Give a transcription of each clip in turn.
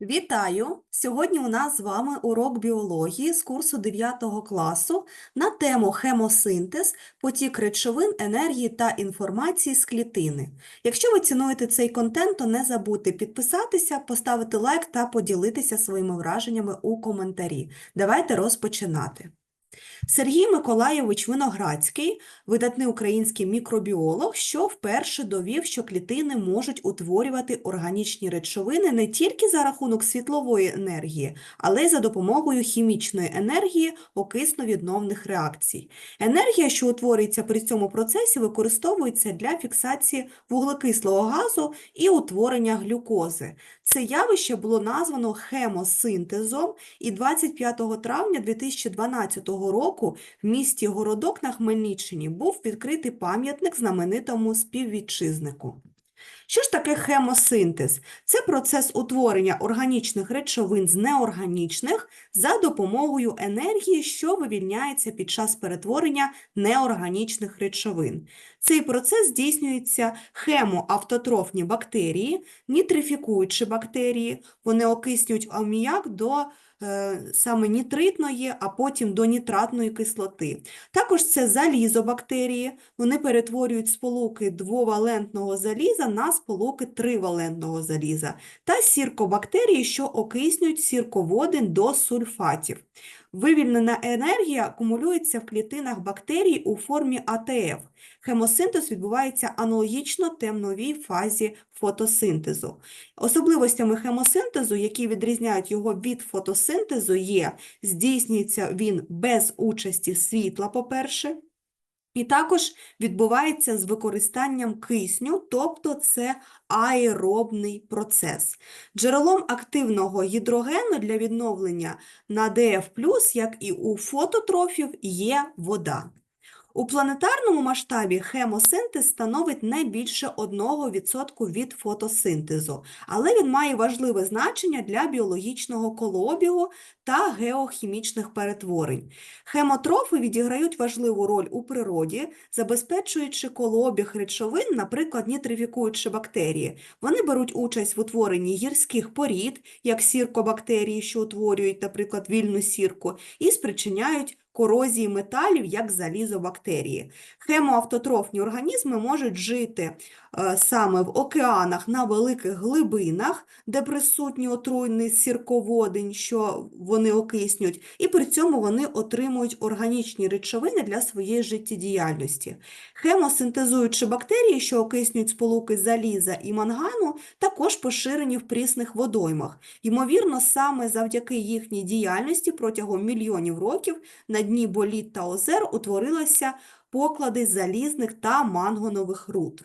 Вітаю! Сьогодні у нас з вами урок біології з курсу 9 класу на тему хемосинтез, потік речовин, енергії та інформації з клітини. Якщо ви цінуєте цей контент, то не забудьте підписатися, поставити лайк та поділитися своїми враженнями у коментарі. Давайте розпочинати. Сергій Миколайович Виноградський, видатний український мікробіолог, що вперше довів, що клітини можуть утворювати органічні речовини не тільки за рахунок світлової енергії, але й за допомогою хімічної енергії окисно-відновних реакцій. Енергія, що утворюється при цьому процесі, використовується для фіксації вуглекислого газу і утворення глюкози. Це явище було названо хемосинтезом, і 25 травня 2012 року в місті Городок на Хмельниччині був відкритий пам'ятник знаменитому співвітчизнику. Що ж таке хемосинтез? Це процес утворення органічних речовин з неорганічних за допомогою енергії, що вивільняється під час перетворення неорганічних речовин. Цей процес здійснюється хемоавтотрофні бактерії, нітрифікуючі бактерії, вони окиснюють аміак до е, саме нітритної, а потім до нітратної кислоти. Також це залізобактерії, вони перетворюють сполуки двовалентного заліза на сполуки тривалентного заліза, та сіркобактерії, що окиснюють сірководень до сульфатів. Вивільнена енергія акумулюється в клітинах бактерій у формі АТФ. Хемосинтез відбувається аналогічно темновій фазі фотосинтезу. Особливостями хемосинтезу, які відрізняють його від фотосинтезу, є здійснюється він без участі світла, по-перше, і також відбувається з використанням кисню, тобто це аеробний процес. Джерелом активного гідрогену для відновлення на ДФ+, як і у фототрофів, є вода. У планетарному масштабі хемосинтез становить не більше 1% від фотосинтезу, але він має важливе значення для біологічного колообігу та геохімічних перетворень. Хемотрофи відіграють важливу роль у природі, забезпечуючи колообіг речовин, наприклад, нітрифікуючи бактерії. Вони беруть участь в утворенні гірських порід, як сіркобактерії, що утворюють, наприклад, вільну сірку, і спричиняють корозії металів, як залізобактерії. Хемоавтотрофні організми можуть жити саме в океанах на великих глибинах, де присутній отруйний сірководень, що вони окиснюють, і при цьому вони отримують органічні речовини для своєї життєдіяльності. Хемосинтезуючі бактерії, що окиснюють сполуки заліза і мангану, також поширені в прісних водоймах. Ймовірно, саме завдяки їхній діяльності протягом мільйонів років на дні боліт та озер утворилися поклади залізних та мангонових руд.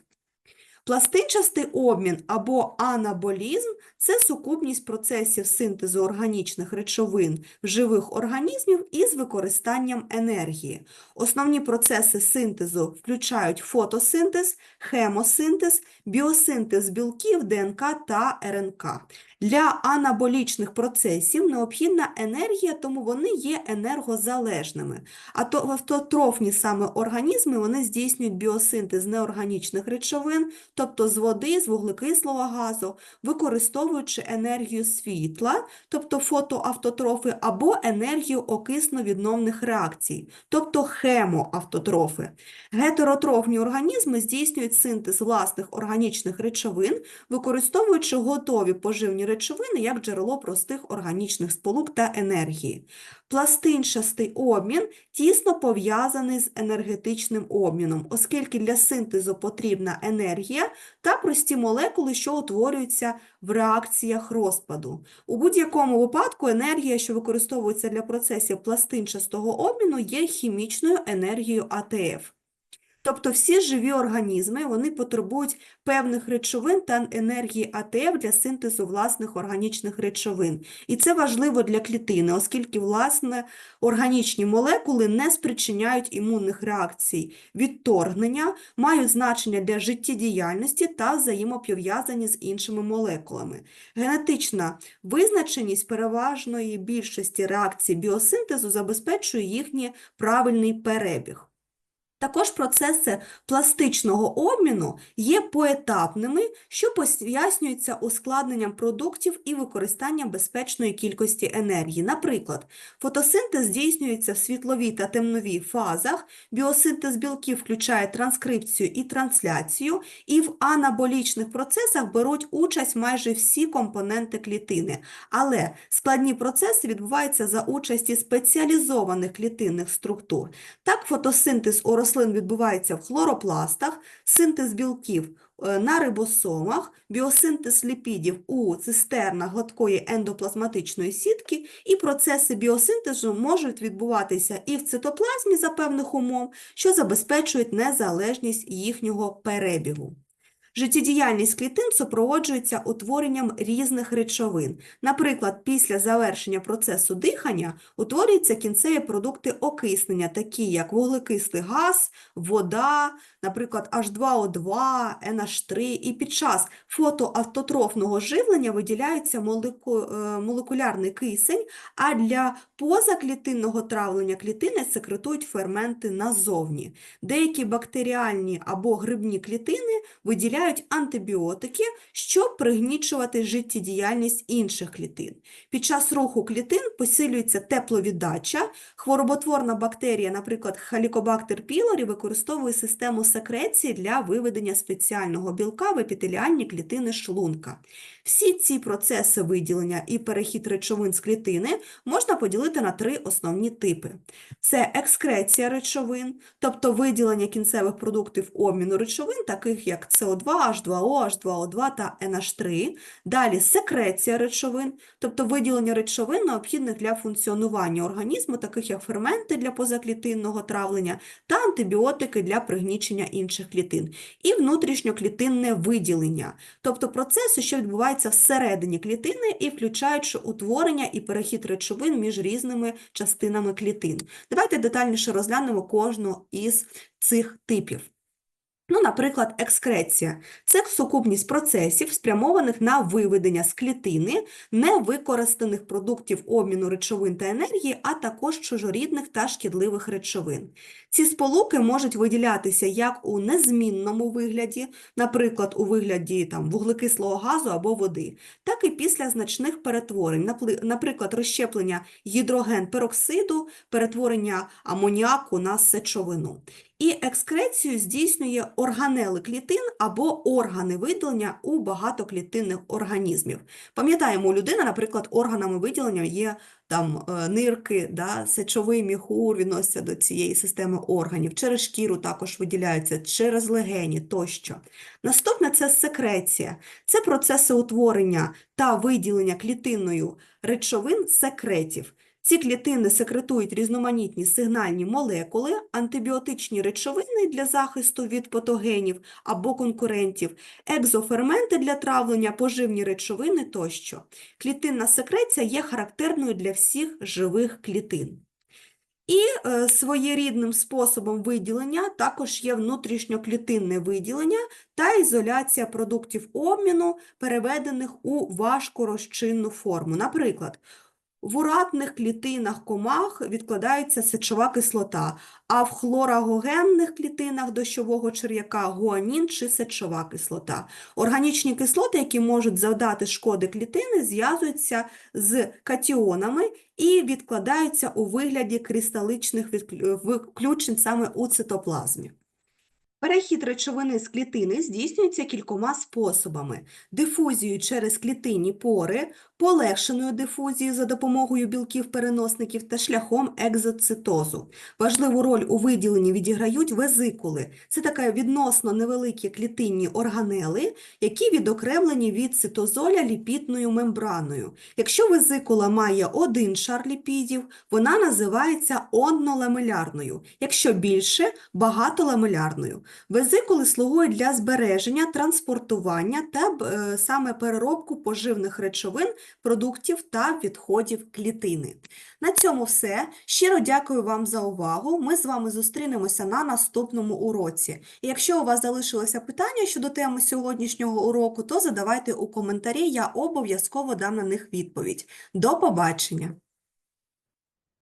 Пластинчастий обмін або анаболізм – це сукупність процесів синтезу органічних речовин живих організмів із використанням енергії. Основні процеси синтезу включають фотосинтез, хемосинтез, біосинтез білків, ДНК та РНК. Для анаболічних процесів необхідна енергія, тому вони є енергозалежними. А то автотрофні саме організми вони здійснюють біосинтез неорганічних речовин, тобто з води, з вуглекислого газу, використовуючи енергію світла, тобто фотоавтотрофи, або енергію окисно-відновних реакцій, тобто хемоавтотрофи. Гетеротрофні організми здійснюють синтез власних органічних речовин, використовуючи готові поживні речовини як джерело простих органічних сполук та енергії. Пластинчастий обмін тісно пов'язаний з енергетичним обміном, оскільки для синтезу потрібна енергія та прості молекули, що утворюються в реакціях розпаду. У будь-якому випадку енергія, що використовується для процесів пластинчастого обміну, є хімічною енергією АТФ. Тобто всі живі організми вони потребують певних речовин та енергії АТФ для синтезу власних органічних речовин. І це важливо для клітини, оскільки власне органічні молекули не спричиняють імунних реакцій відторгнення, мають значення для життєдіяльності та взаємопов'язані з іншими молекулами. Генетична визначеність переважної більшості реакцій біосинтезу забезпечує їхній правильний перебіг. Також процеси пластичного обміну є поетапними, що пояснюються ускладненням продуктів і використанням безпечної кількості енергії. Наприклад, фотосинтез здійснюється в світловій та темновій фазах, біосинтез білків включає транскрипцію і трансляцію, і в анаболічних процесах беруть участь майже всі компоненти клітини. Але складні процеси відбуваються за участі спеціалізованих клітинних структур. Так, фотосинтез у рослин відбувається в хлоропластах, синтез білків е, на рибосомах, біосинтез ліпідів у цистернах гладкої ендоплазматичної сітки, і процеси біосинтезу можуть відбуватися і в цитоплазмі за певних умов, що забезпечують незалежність їхнього перебігу. Життєдіяльність клітин супроводжується утворенням різних речовин. Наприклад, після завершення процесу дихання утворюються кінцеві продукти окиснення, такі як вуглекислий газ, вода, наприклад, H2O2, NH3, і під час фотоавтотрофного живлення виділяється молеку- е, молекулярний кисень, а для позаклітинного травлення клітини секретують ферменти назовні. Деякі бактеріальні або грибні клітини виділяють антибіотики, щоб пригнічувати життєдіяльність інших клітин. Під час руху клітин посилюється тепловіддача. Хвороботворна бактерія, наприклад, Helicobacter pylori, використовує систему секреції для виведення спеціального білка в епітеліальні клітини шлунка. Всі ці процеси виділення і перехід речовин з клітини можна поділити на три основні типи. Це екскреція речовин, тобто виділення кінцевих продуктів обміну речовин, таких як СО2, H2O, H2O2 та NH3. Далі секреція речовин, тобто виділення речовин, необхідних для функціонування організму, таких як ферменти для позаклітинного травлення та антибіотики для пригнічення інших клітин. І внутрішньоклітинне виділення, тобто процеси, що відбуваються всередині клітини і включаючи утворення і перехід речовин між різними частинами клітин. Давайте детальніше розглянемо кожну із цих типів. Ну, наприклад, екскреція – це сукупність процесів, спрямованих на виведення з клітини невикористаних продуктів обміну речовин та енергії, а також чужорідних та шкідливих речовин. Ці сполуки можуть виділятися як у незмінному вигляді, наприклад, у вигляді там, вуглекислого газу або води, так і після значних перетворень, наприклад, розщеплення гідроген-пероксиду, перетворення амоніаку на сечовину. І екскрецію здійснює органели клітин або органи виділення у багатоклітинних організмів. Пам'ятаємо, у людини, наприклад, органами виділення є там е, нирки, да, сечовий міхур відноситься до цієї системи органів, через шкіру також виділяються, через легені тощо. Наступне це секреція. Це процеси утворення та виділення клітинною речовин секретів. Ці клітини секретують різноманітні сигнальні молекули, антибіотичні речовини для захисту від патогенів або конкурентів, екзоферменти для травлення, поживні речовини тощо. Клітинна секреція є характерною для всіх живих клітин. І е, своєрідним способом виділення також є внутрішньоклітинне виділення та ізоляція продуктів обміну, переведених у важкорозчинну форму. Наприклад, в уратних клітинах комах відкладається сечова кислота, а в хлорагогенних клітинах дощового черв'яка гуанін чи сечова кислота. Органічні кислоти, які можуть завдати шкоди клітини, зв'язуються з катіонами і відкладаються у вигляді кристаличних включень саме у цитоплазмі. Перехід речовини з клітини здійснюється кількома способами: дифузією через клітинні пори, полегшеною дифузією за допомогою білків-переносників та шляхом екзоцитозу. Важливу роль у виділенні відіграють везикули. Це таке відносно невеликі клітинні органели, які відокремлені від цитозоля ліпідною мембраною. Якщо везикула має один шар ліпідів, вона називається онноламелярною. Якщо більше – багатоламелярною. Везикули слугують для збереження, транспортування та е, саме переробку поживних речовин, продуктів та відходів клітини. На цьому все. Щиро дякую вам за увагу. Ми з вами зустрінемося на наступному уроці. І якщо у вас залишилося питання щодо теми сьогоднішнього уроку, то задавайте у коментарі, я обов'язково дам на них відповідь. До побачення!